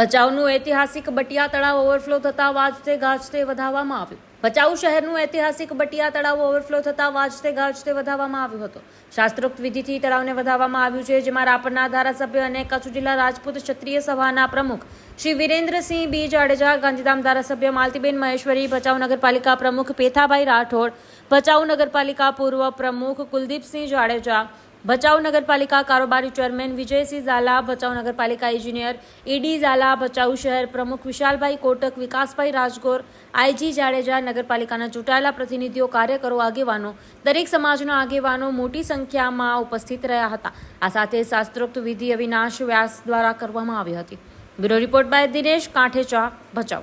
ભચાઉનું ઐતિહાસિક બટિયા તળાવ ઓવરફ્લો થતાં વાજતે ગાજતે વધાવવામાં આવ્યું. ભચાઉ શહેરનું ઐતિહાસિક બટિયા તળાવ ઓવરફ્લો થતાં વાજતે ગાજતે વધાવવામાં આવ્યું હતું. શાસ્ત્રોક્ત વિધિથી તળાવને વધાવવામાં આવ્યું છે, જેમાં રાપરના ધારાસભ્ય અને કચ્છ જિલ્લા રાજપૂત ક્ષત્રિય સભાના પ્રમુખ શ્રી વિરેન્દ્રસિંહ બી જાડેજા, ગાંધીધામ ધારાસભ્ય માલતીબેન મહેશ્વરી, ભચાઉ નગરપાલિકા પ્રમુખ પેથાભાઈ રાઠોડ, ભચાઉ નગરપાલિકા પૂર્વ પ્રમુખ કુલદીપસિંહ જાડેજા ભચાઉ નગરપાલિકા કારોબારી ચેરમેન વિજયસિંહ ઝાલા, ભચાઉ નગરપાલિકા એન્જિનિયર ઈડી ઝાલા, ભચાઉ શહેર પ્રમુખ વિશાલભાઈ કોટક, વિકાસભાઈ રાજગોર, આઈજી જાડેજા, નગરપાલિકાના ચૂંટાયેલા પ્રતિનિધિઓ, કાર્યકરો, આગેવાનો, દરેક સમાજના આગેવાનો મોટી સંખ્યામાં ઉપસ્થિત રહ્યા હતા. આ સાથે શાસ્ત્રોક્ત વિધિ અવિનાશ વ્યાસ દ્વારા કરવામાં આવી હતી. Bureau report by Dinesh Kanthecha, Bhachau.